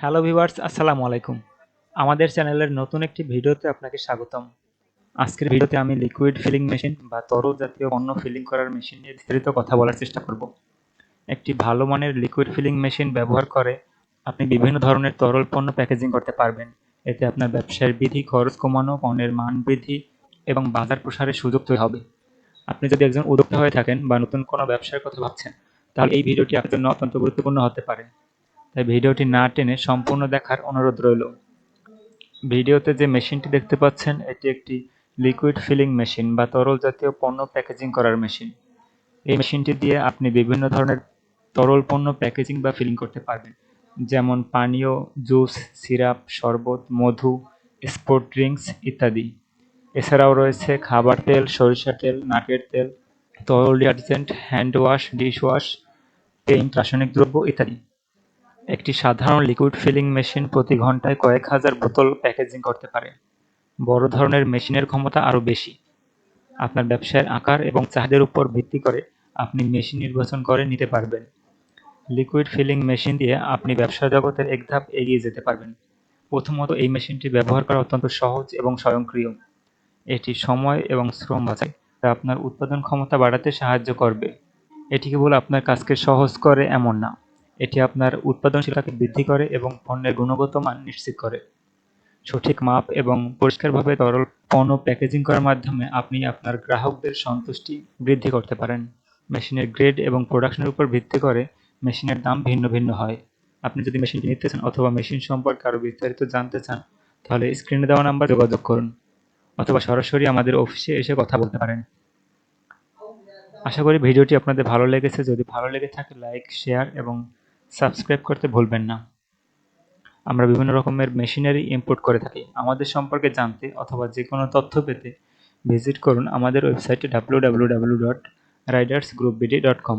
Hello viewers, আসসালামু আলাইকুম। আমাদের চ্যানেলের নতুন একটি ভিডিওতে আপনাকে স্বাগতম। আজকের ভিডিওতে আমি লিকুইড ফিলিং মেশিন বা তরল জাতীয় পণ্য ফিলিং করার মেশিন নিয়ে বিস্তারিত কথা বলার চেষ্টা করব। একটি ভালো মানের লিকুইড ফিলিং মেশিন ব্যবহার করে আপনি বিভিন্ন ধরনের তরল পণ্য প্যাকেজিং করতে পারবেন। এতে আপনার ব্যবসার বৃদ্ধি, খরচ কমানো, পণ্যের মান বৃদ্ধি এবং বাজার প্রসারের সুযোগ তৈরি হবে। আপনি যদি একজন উদ্যোক্তা হয়ে থাকেন বা নতুন কোনো ব্যবসার কথা ভাবছেন, তাহলে এই ভিডিওটি আপনার জন্য অত্যন্ত গুরুত্বপূর্ণ হতে পারে। তাই ভিডিওটি না টেনে সম্পূর্ণ দেখার অনুরোধ রইল। ভিডিওতে যে মেশিনটি দেখতে পাচ্ছেন, এটি একটি লিকুইড ফিলিং মেশিন বা তরল জাতীয় পণ্য প্যাকেজিং করার মেশিন এই মেশিনটি দিয়ে আপনি বিভিন্ন ধরনের তরল পণ্য প্যাকেজিং বা ফিলিং করতে পারবেন। যেমন পানীয় জুস সিরাপ শরবত, মধু স্পোর্ট ড্রিঙ্কস ইত্যাদি। এছাড়াও রয়েছে খাবার তেল, সরিষার তেল নাকের তেল, তরল detergent hand wash dish wash paint রাসায়নিক দ্রব্য ইত্যাদি। একটি সাধারণ লিকুইড ফিলিং মেশিন প্রতি ঘন্টায় কয়েক হাজার বোতল প্যাকেজিং করতে পারে। বড় ধরনের মেশিনের ক্ষমতা আরও বেশি। আপনার ব্যবসায়ের আকার এবং চাহিদার উপর ভিত্তি করে আপনি মেশিন নির্বাচন করে নিতে পারবেন। লিকুইড ফিলিং মেশিন দিয়ে আপনি ব্যবসা জগতের এক ধাপ এগিয়ে যেতে পারবেন। প্রথমত এই মেশিনটি ব্যবহার করা অত্যন্ত সহজ এবং স্বয়ংক্রিয়। এটি সময় এবং শ্রম বাঁচায় তা আপনার উৎপাদন ক্ষমতা বাড়াতে সাহায্য করবে। এটি কেবল আপনার কাজকে সহজ করে এমন না। এটি আপনার উৎপাদনশীলতাকে বৃদ্ধি করে এবং পণ্যের গুণগত মান নিশ্চিত করে। সঠিক মাপ এবং পরিষ্কারভাবে তরল পণ্য প্যাকেজিং করার মাধ্যমে আপনি আপনার গ্রাহকদের সন্তুষ্টি বৃদ্ধি করতে পারেন। মেশিনের গ্রেড এবং প্রোডাকশনের উপর ভিত্তি করে মেশিনের দাম ভিন্ন ভিন্ন হয়। আপনি যদি মেশিনটি নিতে চান অথবা মেশিন সম্পর্কে আরও বিস্তারিত জানতে চান, তাহলে স্ক্রিনে দেওয়া নাম্বার যোগাযোগ করুন অথবা সরাসরি আমাদের অফিসে এসে কথা বলতে পারেন। আশা করি ভিডিওটি আপনাদের ভালো লেগেছে। যদি ভালো লেগে থাকে, লাইক, শেয়ার এবং সাবস্ক্রাইব করতে ভুলবেন না। আমরা বিভিন্ন রকমের মেশিনারি ইম্পোর্ট করে থাকি। আমাদের সম্পর্কে জানতে অথবা যে কোনো তথ্য পেতে ভিজিট করুন আমাদের ওয়েবসাইটে W W W dot riders group BD dot com